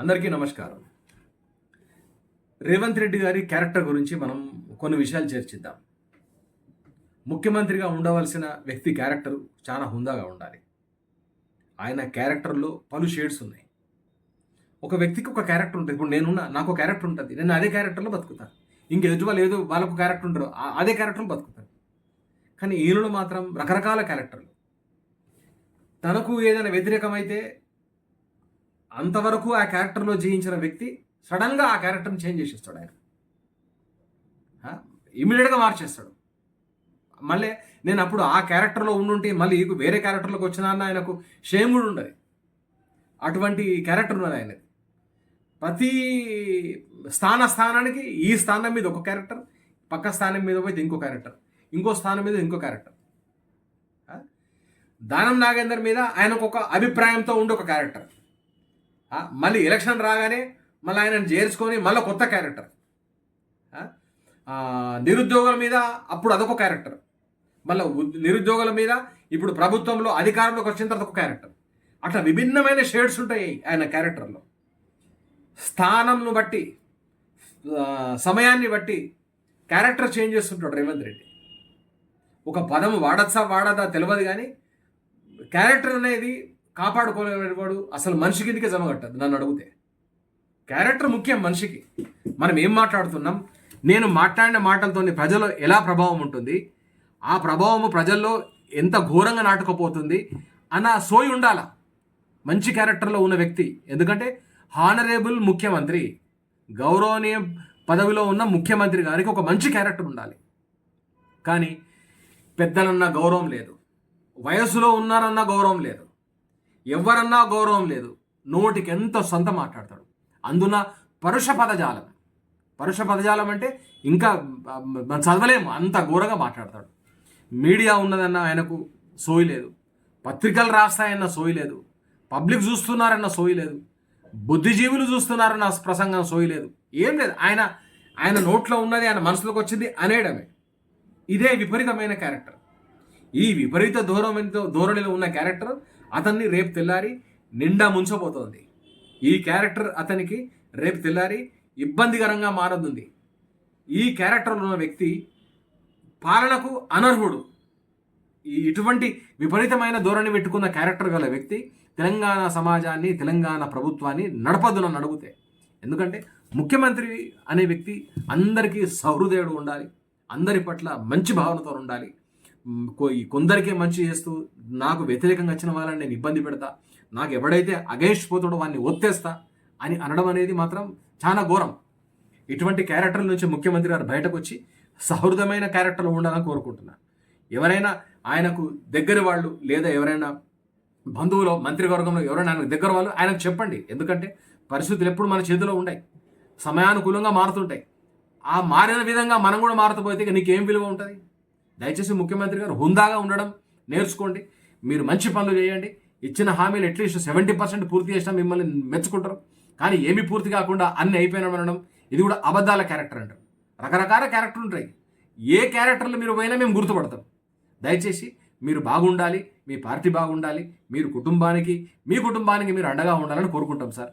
అందరికీ నమస్కారం. రేవంత్ రెడ్డి గారి క్యారెక్టర్ గురించి మనం కొన్ని విషయాలు చర్చిద్దాం. ముఖ్యమంత్రిగా ఉండవలసిన వ్యక్తి క్యారెక్టర్ చాలా హుందాగా ఉండాలి. ఆయన క్యారెక్టర్లో పలు షేడ్స్ ఉన్నాయి. ఒక వ్యక్తికి ఒక క్యారెక్టర్ ఉంటుంది. ఇప్పుడు నేనున్నా నాకు ఒక క్యారెక్టర్ ఉంటుంది. నేను అదే క్యారెక్టర్లో బతుకుతాను ఇంక ఎదుటి వాళ్ళు ఏదో వాళ్ళకు క్యారెక్టర్ ఉంటారు ఆ- అదే క్యారెక్టర్లో బతుకుతాను కానీ ఈయనలో మాత్రం రకరకాల క్యారెక్టర్లు. తనకు ఏదైనా వ్యతిరేకమైతే అంతవరకు ఆ క్యారెక్టర్లో జయించిన వ్యక్తి సడన్గా ఆ క్యారెక్టర్ని చేంజ్ చేసేస్తాడు ఆయన. ఇమీడియట్గా మార్చేస్తాడు. మళ్ళీ నేను అప్పుడు ఆ క్యారెక్టర్లో ఉండుంటే మళ్ళీ వేరే క్యారెక్టర్లోకి వచ్చినా అన్న ఆయనకు షేమ్ కూడా ఉండదు. అటువంటి క్యారెక్టర్ ఉన్నది ఆయనది. ప్రతి స్థాన స్థానానికి ఈ స్థానం మీద ఒక క్యారెక్టర్ పక్క స్థానం మీద పోయితే ఇంకో క్యారెక్టర్ ఇంకో స్థానం మీద ఇంకో క్యారెక్టర్. దానం నాగేందర్ మీద ఆయనకు ఒక అభిప్రాయంతో ఉండే ఒక క్యారెక్టర్. మళ్ళీ ఎలక్షన్ రాగానే మళ్ళీ ఆయనను చేర్చుకొని మళ్ళీ కొత్త క్యారెక్టర్ నిరుద్యోగుల మీద అప్పుడు అదొక క్యారెక్టర్ మళ్ళీ నిరుద్యోగుల మీద ఇప్పుడు ప్రభుత్వంలో అధికారంలోకి వచ్చిన తర్వాత ఒక క్యారెక్టర్ అట్లా విభిన్నమైన షేడ్స్ ఉంటాయి ఆయన క్యారెక్టర్లో స్థానంను బట్టి సమయాన్ని బట్టి క్యారెక్టర్ చేంజ్ చేస్తుంటాడు రేవంత్ రెడ్డి. ఒక పదం వాడచ్చా వాడదా తెలియదు కానీ క్యారెక్టర్ అనేది కాపాడుకోలేవాడు అసలు మనిషి కిందకే జమగట్టదు నన్ను అడిగితే. క్యారెక్టర్ ముఖ్యం మనిషికి. మనం ఏం మాట్లాడుతున్నాం? నేను మాట్లాడిన మాటలతో ప్రజలు ఎలా ప్రభావం ఉంటుంది? ఆ ప్రభావము ప్రజల్లో ఎంత ఘోరంగా నాటుకపోతుంది? అన్న సోయి ఉండాల? మంచి క్యారెక్టర్లో ఉన్న వ్యక్తి. ఎందుకంటే హానరేబుల్ ముఖ్యమంత్రి గౌరవనీయ పదవిలో ఉన్న ముఖ్యమంత్రి గారికి ఒక మంచి క్యారెక్టర్ ఉండాలి. కానీ పెద్దలన్న గౌరవం లేదు. వయసులో ఉన్నారన్న గౌరవం లేదు. ఎవరన్నా గౌరవం లేదు. నోటికి ఎంత సొంత మాట్లాడతాడు. అందున పరుష పదజాలం. పరుష పదజాలం అంటే ఇంకా మనం చదవలేము. అంత ఘోరంగా మాట్లాడతాడు. మీడియా ఉన్నదన్న ఆయనకు సోయి లేదు. పత్రికలు రాస్తాయన్న సోయి లేదు. పబ్లిక్ చూస్తున్నారన్న సోయి లేదు. బుద్ధిజీవులు చూస్తున్నారన్న ప్రసంగం సోయి లేదు. ఏం లేదు. ఆయన ఆయన నోట్లో ఉన్నది ఆయన మనసులోకి వచ్చింది అనేయడమే. ఇదే విపరీతమైన క్యారెక్టర్. ఈ విపరీత ధోరణితో ధోరణిలో ఉన్న క్యారెక్టర్ అతన్ని రేపు తెల్లారి నిండా ముంచబోతోంది. ఈ క్యారెక్టర్ అతనికి రేపు తెల్లారి ఇబ్బందికరంగా మారనుంది. ఈ క్యారెక్టర్లో ఉన్న వ్యక్తి పాలనకు అనర్హుడు. ఇటువంటి విపరీతమైన ధోరణి పెట్టుకున్న క్యారెక్టర్ గల వ్యక్తి తెలంగాణ సమాజాన్ని తెలంగాణ ప్రభుత్వాన్ని నడపదు నన్ను అడిగితే ఎందుకంటే ముఖ్యమంత్రి అనే వ్యక్తి అందరికీ సహృదయుడు ఉండాలి అందరి పట్ల మంచి భావనతో ఉండాలి కొందరికే మంచి చేస్తూ నాకు వ్యతిరేకంగా వచ్చిన వాళ్ళని నేను ఇబ్బంది పెడతా నాకు ఎవడైతే అగేష్ పోతాడో వాడిని ఒత్తేస్తా అని అనడం అనేది మాత్రం చాలా ఘోరం. ఇటువంటి క్యారెక్టర్ల నుంచి ముఖ్యమంత్రి గారు బయటకు వచ్చి సహృదమైన క్యారెక్టర్లు ఉండాలని కోరుకుంటున్నాను ఎవరైనా ఆయనకు దగ్గర వాళ్ళు లేదా ఎవరైనా బంధువులు మంత్రివర్గంలో ఎవరైనా ఆయనకు దగ్గర వాళ్ళు ఆయనకు చెప్పండి. ఎందుకంటే పరిస్థితులు ఎప్పుడు మన చేతిలో ఉంటాయి సమయానుకూలంగా మారుతుంటాయి. ఆ మారిన విధంగా మనం కూడా మారుతపోతే ఇక నీకేం విలువ ఉంటుంది? దయచేసి ముఖ్యమంత్రి గారు హుందాగా ఉండడం నేర్చుకోండి. మీరు మంచి పనులు చేయండి. ఇచ్చిన హామీలు అట్లీస్ట్ సెవెంటీ పర్సెంట్ పూర్తి చేసినా మిమ్మల్ని మెచ్చుకుంటారు. కానీ ఏమీ పూర్తి కాకుండా అన్ని అయిపోయినామనడం ఇది కూడా అబద్ధాల క్యారెక్టర్ అంటారు. రకరకాల క్యారెక్టర్ ఉంటాయి. ఏ క్యారెక్టర్లు మీరు పోయినా మేము గుర్తుపడతాం. దయచేసి మీరు బాగుండాలి మీ పార్టీ బాగుండాలి మీరు కుటుంబానికి మీ కుటుంబానికి మీరు అండగా ఉండాలని కోరుకుంటాం సార్.